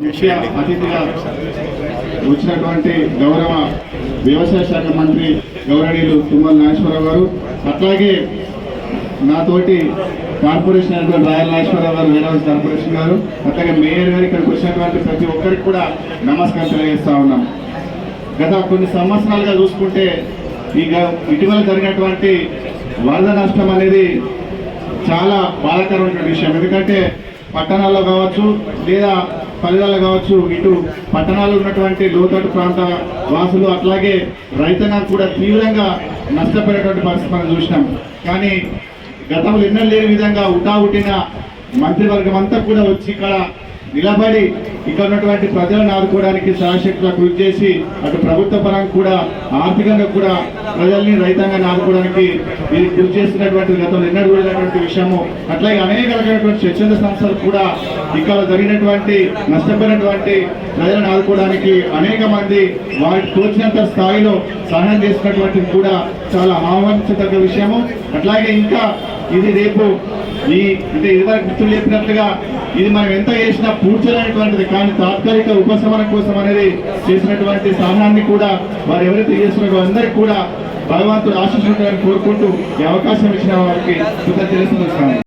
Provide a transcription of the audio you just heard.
విషయం అతిథిగా వచ్చినటువంటి గౌరవ వ్యవసాయ శాఖ మంత్రి గౌరవనీయులు తుమ్మల నాగేశ్వరరావు గారు అట్లాగే నాతోటి కార్పొరేషన్ అయినటువంటి రాయల నాగేశ్వరరావు గారు వేరే కార్పొరేషన్ గారు అట్లాగే మేయర్ గారు ఇక్కడికి వచ్చినటువంటి ప్రతి ఒక్కరికి కూడా నమస్కారం తెలియజేస్తా ఉన్నాం. గత కొన్ని సంవత్సరాలుగా చూసుకుంటే ఇక ఇటీవల జరిగినటువంటి వరద నష్టం అనేది చాలా బాధాకరమైన విషయం. ఎందుకంటే పట్టణాల్లో కావచ్చు లేదా పల్లెలు కావచ్చు ఇటు పట్టణాలు ఉన్నటువంటి లోతట్టు ప్రాంత వాసులు అట్లాగే రైతాంగం కూడా తీవ్రంగా నష్టపోయేటువంటి పరిస్థితి మనం చూసినాం. కానీ గతంలో ఎన్నో లేని విధంగా ఉటావుటిన మంత్రివర్గం అంతా కూడా వచ్చి ఇక్కడ నిలబడి ఇక్కడ ఉన్నటువంటి ప్రజలను ఆదుకోవడానికి శాశక్తిగా కృషి చేసి అటు ప్రభుత్వ పరంగా కూడా ఆర్థికంగా కూడా ప్రజల్ని రైతాంగాన్ని ఆదుకోవడానికి వీరు కృషి చేస్తున్నటువంటి గతంలో ఎన్నడూ లేనటువంటి విషయము అట్లాగే అనేక రకమైనటువంటి స్వచ్ఛంద సంస్థలు కూడా ఇక్కడ జరిగినటువంటి నష్టపోయినటువంటి ప్రజలను ఆదుకోవడానికి అనేక మంది వారికి తోచినంత స్థాయిలో సహాయం చేసినటువంటిది కూడా చాలా ఆహ్వానించదగ్గ విషయము. అట్లాగే ఇంకా ఇది రేపు ఈ అంటే ఇదివరకు మిత్రులు చెప్పినట్లుగా ఇది మనం ఎంత చేసినా పూడ్చలేనటువంటిది. కానీ తాత్కాలిక ఉపశమనం కోసం అనేది చేసినటువంటి సహనాన్ని కూడా వారు ఎవరైతే చేస్తున్నారో అందరికీ కూడా భగవంతుడు ఆశిస్తుంటారని కోరుకుంటూ ఈ అవకాశం ఇచ్చిన వారికి కృతజ్ఞతలు తెలుస్తున్నాను